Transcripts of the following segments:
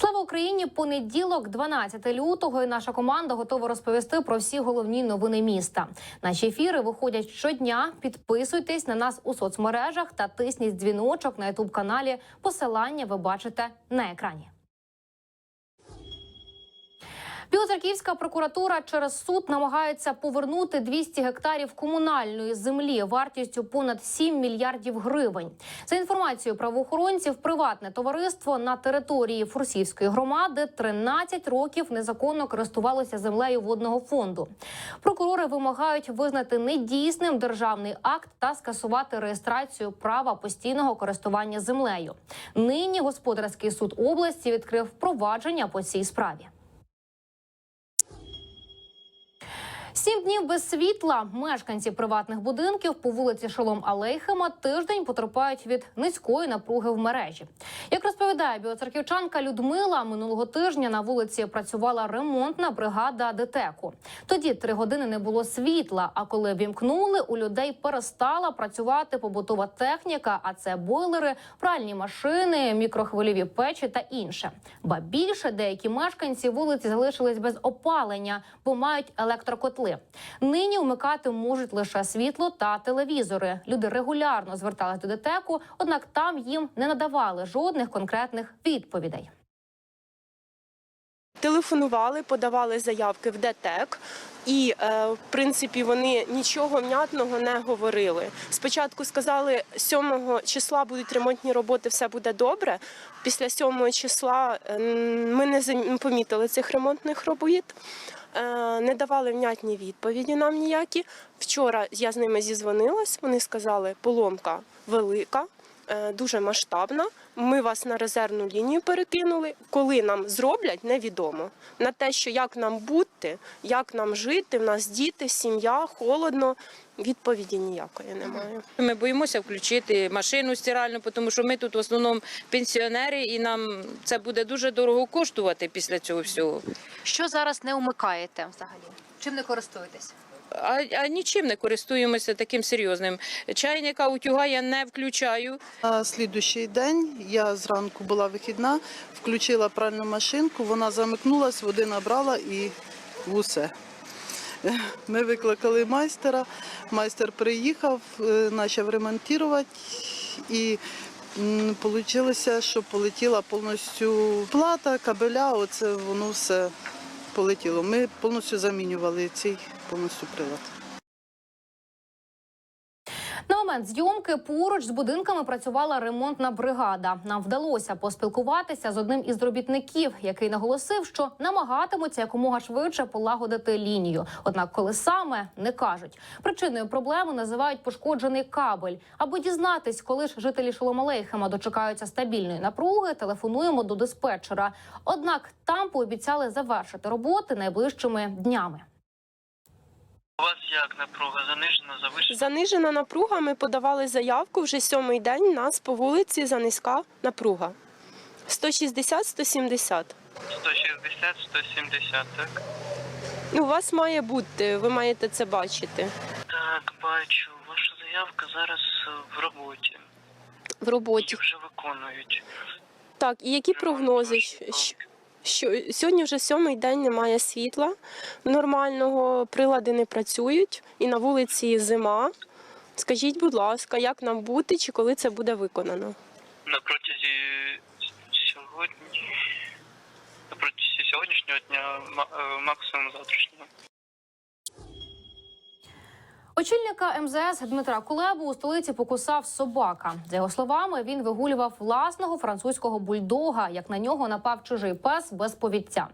Слава Україні! Понеділок, 12 лютого, і наша команда готова розповісти про всі головні новини міста. Наші ефіри виходять щодня. Підписуйтесь на нас у соцмережах та тисніть дзвіночок на ютуб каналі. Посилання ви бачите на екрані. Білоцерківська прокуратура через суд намагається повернути 200 гектарів комунальної землі вартістю понад 7 мільярдів гривень. За інформацією правоохоронців, приватне товариство на території Фурсівської громади 13 років незаконно користувалося землею водного фонду. Прокурори вимагають визнати недійсним державний акт та скасувати реєстрацію права постійного користування землею. Нині господарський суд області відкрив провадження по цій справі. Сім днів без світла мешканці приватних будинків по вулиці Шолом Алейхема тиждень потерпають від низької напруги в мережі. Як розповідає біоцерківчанка Людмила, минулого тижня на вулиці працювала ремонтна бригада ДТЕКу. Тоді три години не було світла. А коли вімкнули, у людей перестала працювати побутова техніка, а це бойлери, пральні машини, мікрохвильові печі та інше. Ба більше деякі мешканці вулиці залишились без опалення, бо мають електрокотли. Нині вмикати можуть лише світло та телевізори. Люди регулярно звертались до ДТЕКу, однак там їм не надавали жодних конкретних відповідей. Телефонували, подавали заявки в ДТЕК, і е, в принципі вони нічого внятного не говорили. Спочатку сказали, 7 числа будуть ремонтні роботи, все буде добре. Після 7 числа ми не помітили цих ремонтних робіт. Е, Не давали внятні відповіді нам ніякі. Вчора я з ними зізвонилась. Вони сказали, поломка велика, дуже масштабна. Ми вас на резервну лінію перекинули. Коли нам зроблять, невідомо. На те, що як нам бути, як нам жити, в нас діти, сім'я, холодно. Відповіді ніякої немає. Ми боїмося включити машину стиральну, тому що ми тут в основному пенсіонери, і нам це буде дуже дорого коштувати після цього всього. Що зараз не умикаєте взагалі? Чим не користуєтесь? А, а нічим не користуємося таким серйозним. Чайника утюга я не включаю. На слідуючий день я зранку була вихідна, включила пральну машинку, вона замикнулась, води набрала і усе. Ми викликали майстера, майстер приїхав, е, почав ремонтувати і вийшло, що полетіла повністю плата, кабеля, оце воно все полетіло. Ми повністю замінювали цей повністю прилад. На момент зйомки поруч з будинками працювала ремонтна бригада. Нам вдалося поспілкуватися з одним із робітників, який наголосив, що намагатимуться якомога швидше полагодити лінію. Однак, коли саме не кажуть, причиною проблеми називають пошкоджений кабель. Аби дізнатись, коли ж жителі Шоломалейхема дочекаються стабільної напруги, телефонуємо до диспетчера. Однак там пообіцяли завершити роботи найближчими днями. У вас як напруга занижена, завищена? Занижена напруга. Ми подавали заявку вже сьомий день. У нас по вулиці занизька напруга. 160-170. 160, 170, так? Ну, у вас має бути, ви маєте це бачити Так, бачу. Ваша заявка зараз е, в роботі. в роботі. Її вже виконують. Так, і які прогнози? Щ- щ- Що сьогодні вже сьомий день немає світла нормального, прилади не працюють, і на вулиці зима. Скажіть, будь ласка, як нам бути чи коли це буде виконано? На протязі сьогодні. На протязі сьогоднішнього дня, е, максимум завтрашнього. Очільника МЗС Дмитра Кулебу у столиці покусав собака. За його словами, він вигулював власного французького бульдога, як на нього напав чужий пес без повідця.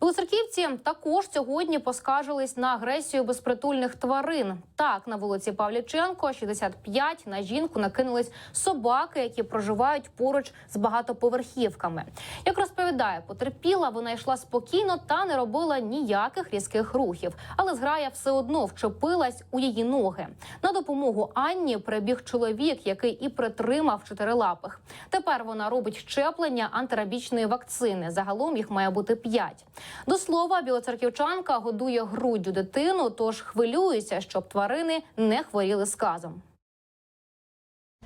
Білоцерківці також сьогодні поскаржились на агресію безпритульних тварин. Так, на вулиці Павліченко, 65, на жінку накинулись собаки, які проживають поруч з багатоповерхівками. Як розповідає потерпіла, вона йшла спокійно та не робила ніяких різких рухів, але зграя все одно вчепилась у її ноги. На допомогу Анні прибіг чоловік, який і притримав чотирилапих. Тепер вона робить щеплення антирабічної вакцини. Загалом їх має бути п'ять. До слова, білоцерківчанка годує груддю дитину, тож хвилюється, щоб тварини не хворіли сказом.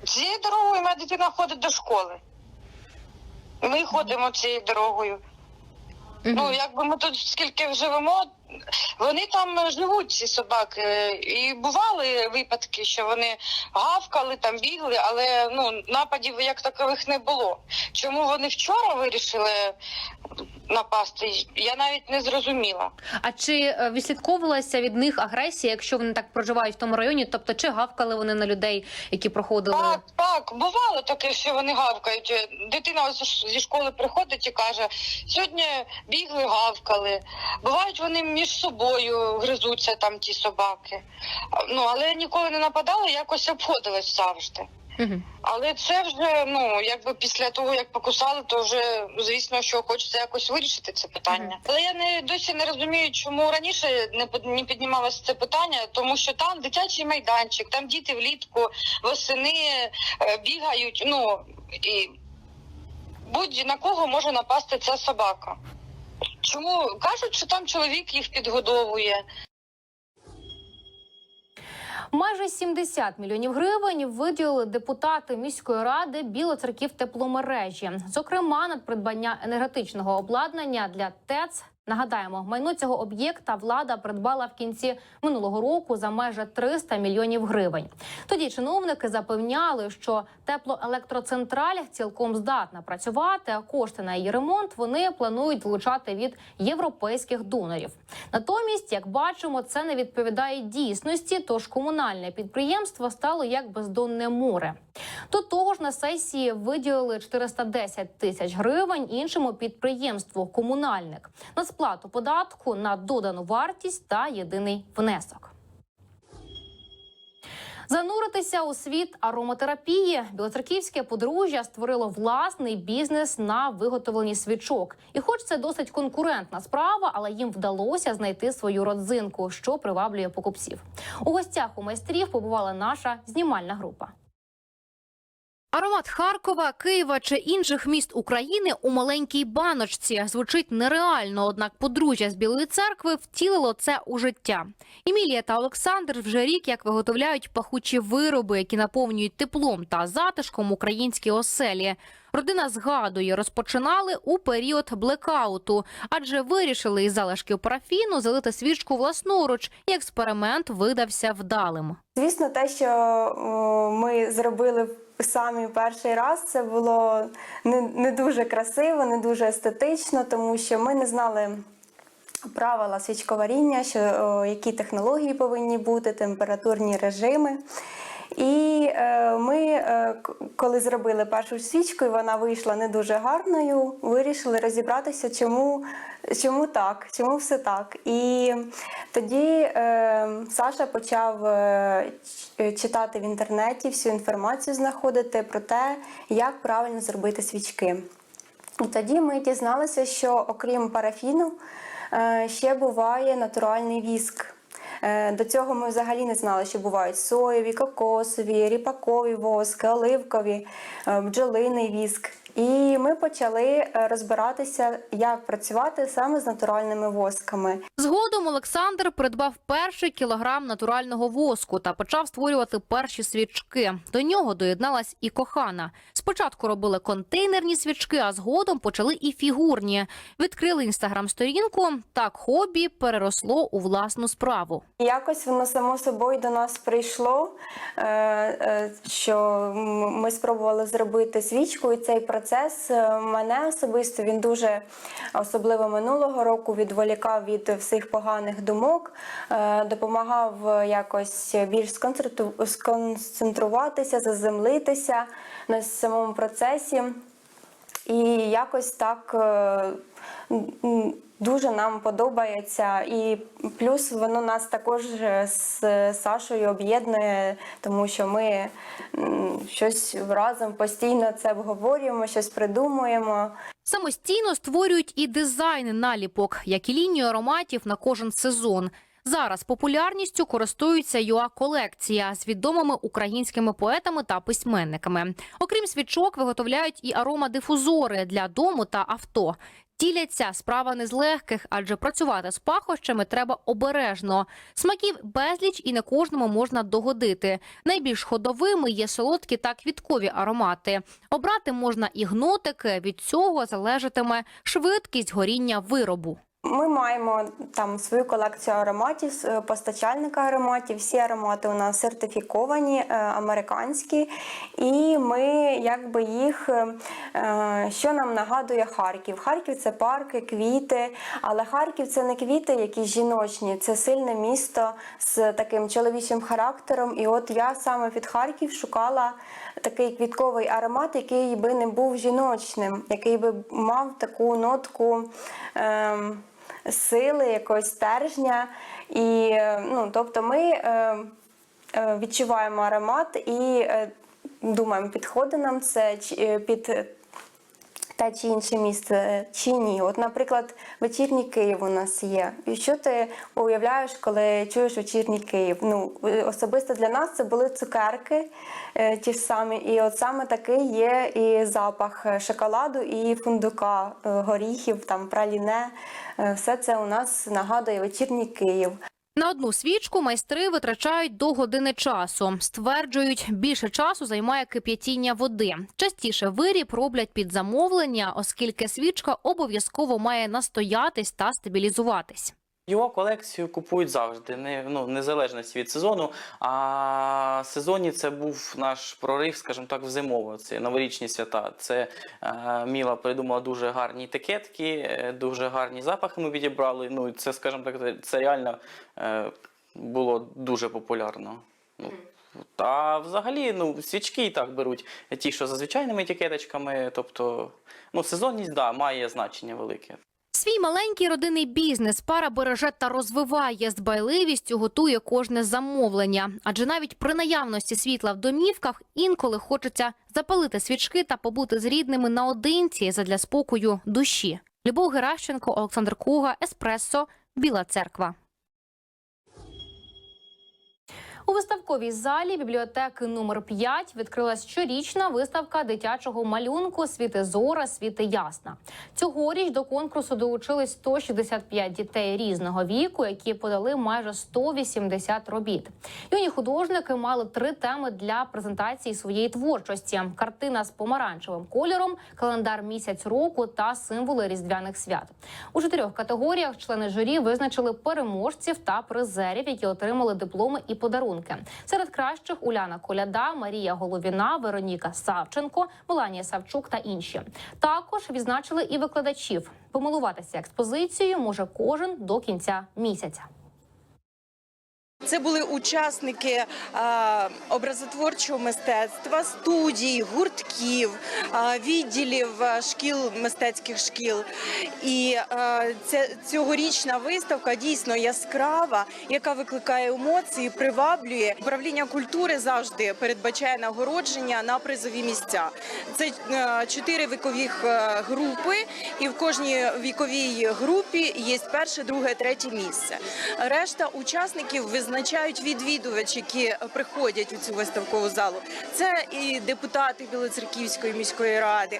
Цією дорогою моя дитина ходить до школи. Ми ходимо цією дорогою. Ну, якби ми тут скільки живемо, вони там живуть, ці собаки. І бували випадки, що вони гавкали, там бігли, але ну, нападів як такових не було. Чому вони вчора вирішили напасти, я навіть не зрозуміла. А чи е, відслідковувалася від них агресія, якщо вони так проживають в тому районі? Тобто, чи гавкали вони на людей, які проходили? Так, так, бувало таке, що вони гавкають. Дитина ось зі школи приходить і каже: сьогодні бігли, гавкали. Бувають вони між собою гризуться там ті собаки. Ну але ніколи не нападали, якось обходились завжди. Угу. Але це вже ну якби після того як покусали, то вже звісно, що хочеться якось вирішити це питання. Мгм. Але я не досі не розумію, чому раніше не не піднімалося це питання, тому що там дитячий майданчик, там діти влітку восени е, бігають. Ну і будь на кого може напасти ця собака. Чому кажуть, що там чоловік їх підгодовує? Майже 70 мільйонів гривень виділили депутати міської ради Білоцерків тепломережі. Зокрема, на придбання енергетичного обладнання для ТЕЦ. Нагадаємо, майно цього об'єкта влада придбала в кінці минулого року за майже 300 мільйонів гривень. Тоді чиновники запевняли, що теплоелектроцентраль цілком здатна працювати. А кошти на її ремонт вони планують влучати від європейських донорів. Натомість, як бачимо, це не відповідає дійсності. Тож комунальне підприємство стало як бездонне море. До того ж, на сесії виділили 410 тисяч гривень іншому підприємству комунальник на сплату податку на додану вартість та єдиний внесок. Зануритися у світ ароматерапії білоцерківське подружжя створило власний бізнес на виготовленні свічок. І, хоч це досить конкурентна справа, але їм вдалося знайти свою родзинку, що приваблює покупців. У гостях у майстрів побувала наша знімальна група. Аромат Харкова, Києва чи інших міст України у маленькій баночці звучить нереально. Однак подружжя з Білої церкви втілило це у життя. Емілія та Олександр вже рік як виготовляють пахучі вироби, які наповнюють теплом та затишком українські оселі. Родина згадує, розпочинали у період блекауту, адже вирішили із залишків парафіну залити свічку власноруч, і експеримент видався вдалим. Звісно, те, що о, ми зробили самі перший раз, це було не, не дуже красиво, не дуже естетично, тому що ми не знали правила свічковаріння, що, о, які технології повинні бути, температурні режими. І е, ми, е, коли зробили першу свічку, і вона вийшла не дуже гарною, вирішили розібратися, чому, чому так, чому все так. І тоді е, Саша почав читати в інтернеті всю інформацію знаходити про те, як правильно зробити свічки. І тоді ми дізналися, що окрім парафіну ще буває натуральний віск. Е, До цього ми взагалі не знали, що бувають соєві, кокосові, ріпакові воски, оливкові, е, бджолиний віск. І ми почали е, розбиратися, як працювати саме з натуральними восками. Згодом Олександр придбав перший кілограм натурального воску та почав створювати перші свічки. До нього доєдналась і кохана. Спочатку робили контейнерні свічки, а згодом почали і фігурні. Відкрили інстаграм-сторінку. Так хобі переросло у власну справу. Якось воно само собою до нас прийшло, е, е, що ми спробували зробити свічку, і цей процес е, мене особисто він дуже особливо минулого року відволікав від всіх поганих думок, е, допомагав якось більш сконцентру- сконцентруватися, заземлитися на самому процесі. І якось так е, дуже нам подобається. І плюс воно нас також е, з Сашою об'єднує, тому що ми щось разом постійно це обговорюємо, щось придумуємо. Самостійно створюють і дизайн наліпок, як і лінію ароматів на кожен сезон. Зараз популярністю користується юа колекція з відомими українськими поетами та письменниками. Окрім свічок, виготовляють і аромадифузори для дому та авто. Діляться справа не з легких, адже працювати з пахощами треба обережно. Смаків безліч і не кожному можна догодити. Найбільш ходовими є солодкі та квіткові аромати. Обрати можна і гнотики. Від цього залежатиме швидкість горіння виробу. Ми маємо там свою колекцію ароматів, постачальника ароматів. Всі аромати у нас сертифіковані, е, американські, і ми якби їх, е, е, що нам нагадує Харків. Харків це парки, квіти, але Харків це не квіти, які жіночні, це сильне місто з таким чоловічим характером. І от я саме від Харків шукала такий квітковий аромат, який би не був жіночним, який би мав таку нотку. ем, сили, якогось стержня. І, е, ну, тобто ми е, е, відчуваємо аромат і е, думаємо, підходить нам це під те чи інше місце чи ні. От, наприклад, вечірній Київ у нас є. І що ти уявляєш, коли чуєш вечірній Київ? Ну, особисто для нас це були цукерки е, ті ж самі. І от саме такий є і запах шоколаду і фундука, е, горіхів, там праліне. Е, Все це у нас нагадує вечірній Київ. На одну свічку майстри витрачають до години часу. Стверджують, більше часу займає кип'ятіння води. Частіше виріб роблять під замовлення, оскільки свічка обов'язково має настоятись та стабілізуватись. Його колекцію купують завжди, не, ну, незалежно від сезону. А сезонні це був наш прорив, скажімо так, в зимово. Це новорічні свята. Це е, Міла придумала дуже гарні етикетки, е, дуже гарні запахи ми відібрали. Ну, це, скажімо так, це реально е, було дуже популярно. Ну, а взагалі, ну, свічки і так беруть ті, що за звичайними етикеточками. Тобто, ну, сезонність, да, має значення велике. Свій маленький родинний бізнес пара береже та розвиває з байливістю, готує кожне замовлення. Адже навіть при наявності світла в домівках інколи хочеться запалити свічки та побути з рідними наодинці задля спокою душі. Любов Геращенко, Олександр Куга, Еспресо, Біла Церква. У виставковій залі бібліотеки номер 5 відкрилась щорічна виставка дитячого малюнку Світи Зора, світи ясна. Цьогоріч до конкурсу долучились 165 дітей різного віку, які подали майже 180 робіт. Юні художники мали три теми для презентації своєї творчості: картина з помаранчевим кольором, календар місяць року та символи різдвяних свят. У чотирьох категоріях члени журі визначили переможців та призерів, які отримали дипломи і подарунки. Серед кращих Уляна Коляда, Марія Головіна, Вероніка Савченко, Меланія Савчук та інші. Також відзначили і викладачів. Помилуватися експозицією може кожен до кінця місяця. Це були учасники е, образотворчого мистецтва, студій, гуртків, е, відділів е, шкіл, мистецьких шкіл. І е, ця цьогорічна виставка дійсно яскрава, яка викликає емоції, приваблює. Управління культури завжди передбачає нагородження на призові місця. Це чотири вікових групи, і в кожній віковій групі є перше, друге, третє місце. Решта учасників визначають відвідувачі, які приходять у цю виставкову залу. Це і депутати Білоцерківської міської ради,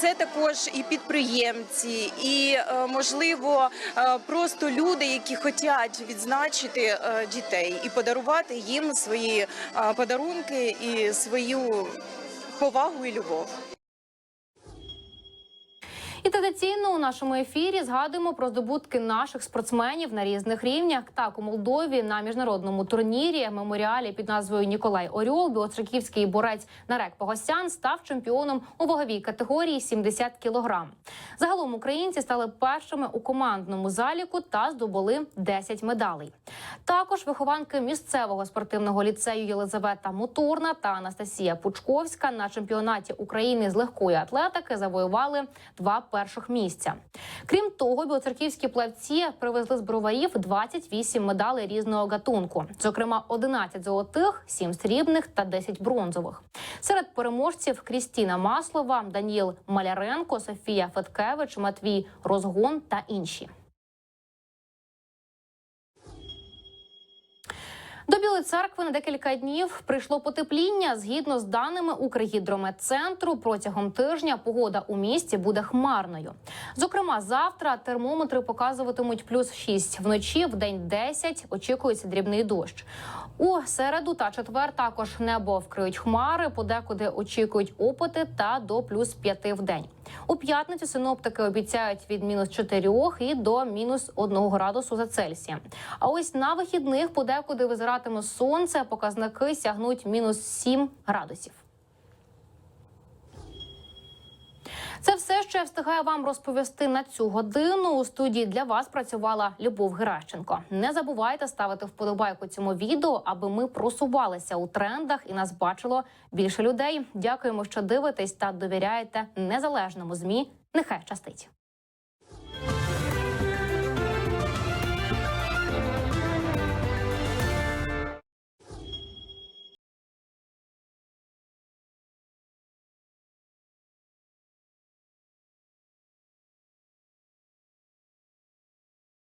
це також і підприємці, і е, можливо е, просто люди, які хочуть відзначити е, дітей і подарувати їм свої е, подарунки і свою повагу і любов. І традиційно у нашому ефірі згадуємо про здобутки наших спортсменів на різних рівнях. Так, у Молдові на міжнародному турнірі меморіалі під назвою Ніколай Орьол, білоцерківський борець Нарек Погосян став чемпіоном у ваговій категорії 70 кілограм. Загалом українці стали першими у командному заліку та здобули 10 медалей. Також вихованки місцевого спортивного ліцею Єлизавета Моторна та Анастасія Пучковська на чемпіонаті України з легкої атлетики завоювали два перших місця. Крім того, білоцерківські плавці привезли з броварів 28 медалей різного гатунку, зокрема 11 золотих, 7 срібних та 10 бронзових. Серед переможців Крістіна Маслова, Даніл Маляренко, Софія Феткевич, Матвій Розгон та інші. До Білої церкви на декілька днів прийшло потепління. Згідно з даними Укргідрометцентру, протягом тижня погода у місті буде хмарною. Зокрема, завтра термометри показуватимуть плюс 6. Вночі в день 10 очікується дрібний дощ. У середу та четвер також небо вкриють хмари. Подекуди очікують опити та до плюс 5 в день. У п'ятницю синоптики обіцяють від мінус 4 і до мінус 1 градусу за Цельсієм. А ось на вихідних подекуди визиратиме сонце. Показники сягнуть мінус 7 градусів. Це все, що я встигаю вам розповісти на цю годину. У студії для вас працювала Любов Геращенко. Не забувайте ставити вподобайку цьому відео, аби ми просувалися у трендах і нас бачило більше людей. Дякуємо, що дивитесь та довіряєте незалежному змі. Нехай щастить.